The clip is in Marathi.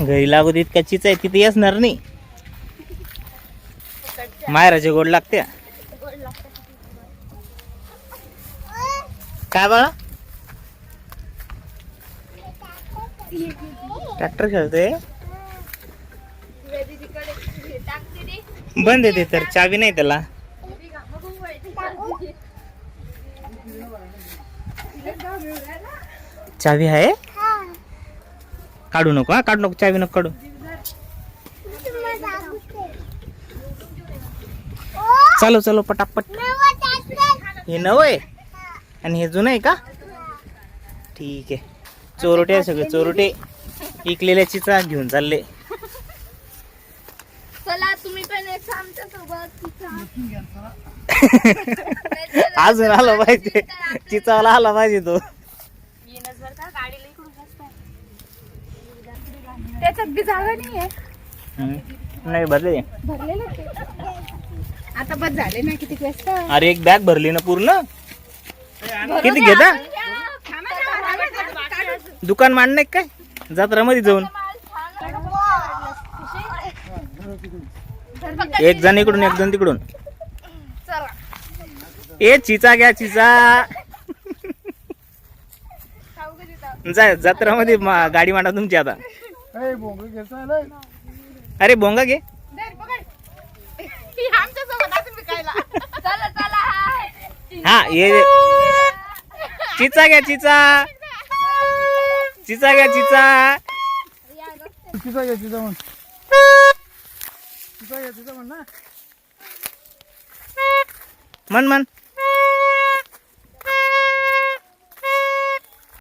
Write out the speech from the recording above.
घरी लागू देत का आहे तिथे असणार नाही. मायराचे गोड लागते. काय बाळा? ट्रॅक्टर खेळतोय? बंद येते तर चावी नाही त्याला. चावी आहे? काढू नको हा? काढू नको चावी नको काढू. चालो चलो पटापट. हे नव आहे? आणि हे जुनं आहे का? ठीक आहे. चोरटे आहे सगळे चोरटे. इकलेल्या चिचा घेऊन चालले. चला तुम्ही पण एक आमच्यासोबत अजून आला पाहिजे. चिचावाला आला पाहिजे तो. त्याच्यात बी जागा नाहीये. नाही भरले भरलेलं ते आता बस झाले ना किती वाजता अरे एक बॅग भरली ना पूर्ण? किती घेता? दुकान मांडणं काय? जत्रामध्ये जाऊन. एक जण इकडून एक जण तिकडून. ए चिचा घ्या चिचा. जा जत्रामध्ये मा- गाडी मांडा तुमची आता. अरे भोंगा घे. दर पकड. आमच्यासोबत असं विकायला. चला चला हाय. हा ये चिचा घ्या चिचा. चिचा घ्या चिचा. तिचा घ्या तिचा म्हण. तिचा घ्या तिचा म्हण ना. मन मन